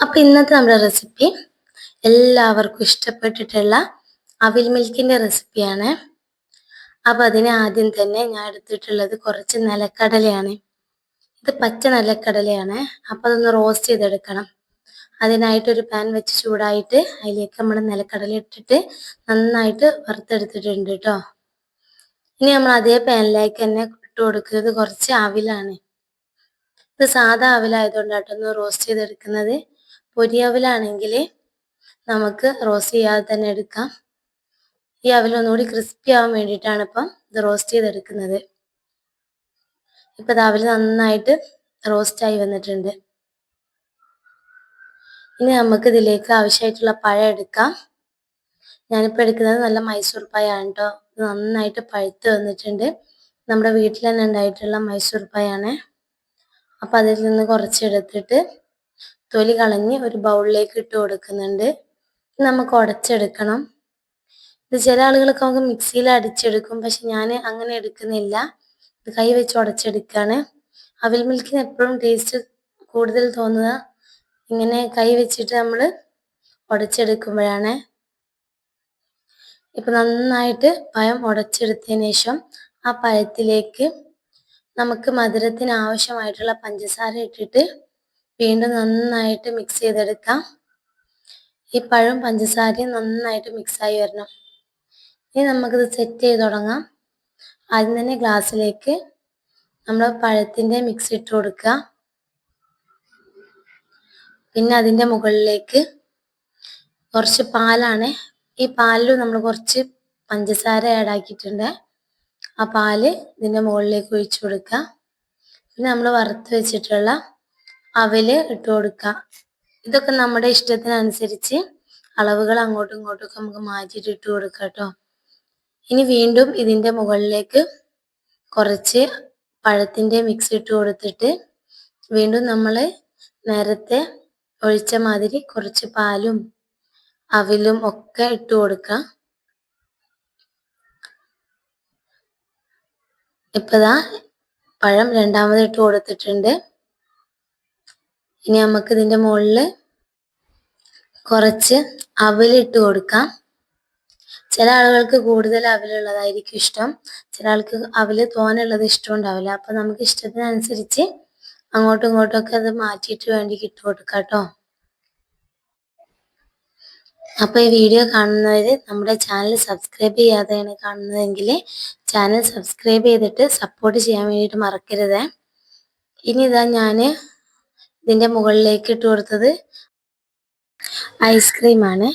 അപ്പോൾ ഇന്നത്തെ നമ്മുടെ റെസിപ്പി എല്ലാവർക്കും ഇഷ്ടപ്പെട്ടിട്ടുള്ള അവിൽ മിൽക്കിന്റെ റെസിപ്പിയാണ് അപ്പോൾ അതിന് ആദ്യം തന്നെ ഞാൻ എടുത്തിട്ടുള്ളത് കുറച്ച് നിലക്കടലയാണ്. ഇത് പച്ച നിലക്കടലയാണ്. അപ്പോൾ അതൊന്ന് റോസ്റ്റ് ചെയ്തെടുക്കണം. അതിനായിട്ടൊരു പാൻ വെച്ച് ചൂടായിട്ട് അതിലേക്ക് നമ്മൾ നിലക്കടല ഇട്ടിട്ട് നന്നായിട്ട് വറുത്തെടുത്തിട്ടുണ്ട് കേട്ടോ ഇനി നമ്മൾ അതേ പാനിലേക്ക് തന്നെ ഇട്ട് കൊടുക്കുന്നത് കുറച്ച് അവിലാണ്. ഇത് സാധാ അവിലായതുകൊണ്ടാട്ടോ ഒന്ന് റോസ്റ്റ് ചെയ്തെടുക്കുന്നത്. പൊരിയവലാണെങ്കിൽ നമുക്ക് റോസ്റ്റ് ചെയ്യാതെ തന്നെ എടുക്കാം. ഈ അവൽ ഒന്നുകൂടി ക്രിസ്പി ആവാൻ വേണ്ടിയിട്ടാണ് ഇപ്പം ഇത് റോസ്റ്റ് ചെയ്തെടുക്കുന്നത്. ഇപ്പം അവൽ നന്നായിട്ട് റോസ്റ്റായി വന്നിട്ടുണ്ട്. ഇനി നമുക്ക് ഇതിലേക്ക് ആവശ്യമായിട്ടുള്ള പഴം എടുക്കാം. ഞാനിപ്പോൾ എടുക്കുന്നത് നല്ല മൈസൂർ പഴമാണ് കേട്ടോ നന്നായിട്ട് പഴുത്ത് വന്നിട്ടുണ്ട്. നമ്മുടെ വീട്ടിൽ തന്നെ ഉണ്ടായിട്ടുള്ള മൈസൂർ പഴമാണ് അപ്പം അതിൽ നിന്ന് കുറച്ചെടുത്തിട്ട് തൊലി കളഞ്ഞ് ഒരു ബൗളിലേക്ക് ഇട്ട് കൊടുക്കുന്നുണ്ട്. നമുക്ക് ഉടച്ചെടുക്കണം. ഇത് ചില ആളുകളൊക്കെ നമുക്ക് മിക്സിയിൽ അടിച്ചെടുക്കും. പക്ഷെ ഞാൻ അങ്ങനെ എടുക്കുന്നില്ല. ഇത് കൈ വെച്ച് ഉടച്ചെടുക്കുകയാണ്. അവിൽ മിൽക്കിന് എപ്പോഴും ടേസ്റ്റ് കൂടുതൽ തോന്നുക. ഇങ്ങനെ കൈ വെച്ചിട്ട് നമ്മൾ ഉടച്ചെടുക്കുമ്പോഴാണ്. ഇപ്പം നന്നായിട്ട് പഴം ഉടച്ചെടുത്തതിന് ശേഷം ആ പഴത്തിലേക്ക് നമുക്ക് മധുരത്തിന് ആവശ്യമായിട്ടുള്ള പഞ്ചസാര ഇട്ടിട്ട് വീണ്ടും നന്നായിട്ട് മിക്സ് ചെയ്തെടുക്കാം. ഈ പഴവും പഞ്ചസാരയും നന്നായിട്ട് മിക്സായി വരണം. ഇനി നമുക്കിത് സെറ്റ് ചെയ്ത് തുടങ്ങാം. ആദ്യം തന്നെ ഗ്ലാസ്സിലേക്ക് നമ്മൾ പഴത്തിന്റെ മിക്സ് ഇട്ട് കൊടുക്കുക. പിന്നെ അതിന്റെ മുകളിലേക്ക് കുറച്ച് പാലാണ്. ഈ പാലിൽ നമ്മൾ കുറച്ച് പഞ്ചസാര ആഡ് ആക്കിയിട്ടുണ്ട്. ആ പാൽ ഇതിന്റെ മുകളിലേക്ക് ഒഴിച്ചു കൊടുക്കുക. പിന്നെ നമ്മൾ വറുത്ത് വെച്ചിട്ടുള്ള അവൽ ഇട്ട് കൊടുക്കുക ഇതൊക്കെ നമ്മുടെ ഇഷ്ടത്തിനനുസരിച്ച് അളവുകൾ അങ്ങോട്ടും ഇങ്ങോട്ടും ഒക്കെ നമുക്ക് മാറ്റിയിട്ട് ഇട്ട് കൊടുക്കുക കേട്ടോ. ഇനി വീണ്ടും ഇതിന്റെ മുകളിലേക്ക് കുറച്ച് പഴത്തിന്റെ മിക്സ് ഇട്ട് കൊടുത്തിട്ട് വീണ്ടും നമ്മൾ നേരത്തെ ഒഴിച്ച മാതിരി കുറച്ച് പാലും അവിലും ഒക്കെ ഇട്ട് കൊടുക്കുക ഇപ്പതാ പഴം രണ്ടാമത് ഇട്ട് കൊടുത്തിട്ടുണ്ട്. ഇനി നമുക്ക് ഇതിന്റെ മുകളിൽ കുറച്ച് അവലിട്ട് കൊടുക്കാം. ചില ആളുകൾക്ക് കൂടുതൽ അവലുള്ളതായിരിക്കും ഇഷ്ടം. ചില ആൾക്ക് അവൽ തോനുള്ളത് ഇഷ്ടമുണ്ടാവില്ല. അപ്പൊ നമുക്ക് ഇഷ്ടത്തിനനുസരിച്ച് അങ്ങോട്ടും ഇങ്ങോട്ടും ഒക്കെ അത് മാറ്റിയിട്ട് വേണ്ടി ഇട്ട് കൊടുക്കാം കേട്ടോ. അപ്പോൾ ഈ വീഡിയോ കാണുന്നവർ നമ്മുടെ ചാനൽ സബ്സ്ക്രൈബ് ചെയ്യാതെയാണ് കാണുന്നതെങ്കിൽ ചാനൽ സബ്സ്ക്രൈബ് ചെയ്തിട്ട് സപ്പോർട്ട് ചെയ്യാൻ വേണ്ടിയിട്ട് മറക്കരുത്. ഇനി ഇതാ ഞാൻ ഇതിന്റെ മുകളിലേക്ക് ഇട്ട് കൊടുത്തത് ഐസ്ക്രീമാണ്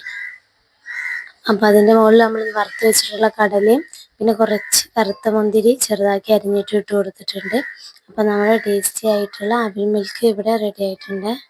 അപ്പം അതിന്റെ മുകളിൽ നമ്മൾ വറുത്ത് വെച്ചിട്ടുള്ള കടലയും പിന്നെ കുറച്ച് കറുത്ത മുന്തിരി ചെറുതാക്കി അരിഞ്ഞിട്ട് ഇട്ട് കൊടുത്തിട്ടുണ്ട്. അപ്പം നമ്മുടെ ടേസ്റ്റി ആയിട്ടുള്ള അവിൽ മിൽക്ക് ഇവിടെ റെഡി ആയിട്ടുണ്ട്.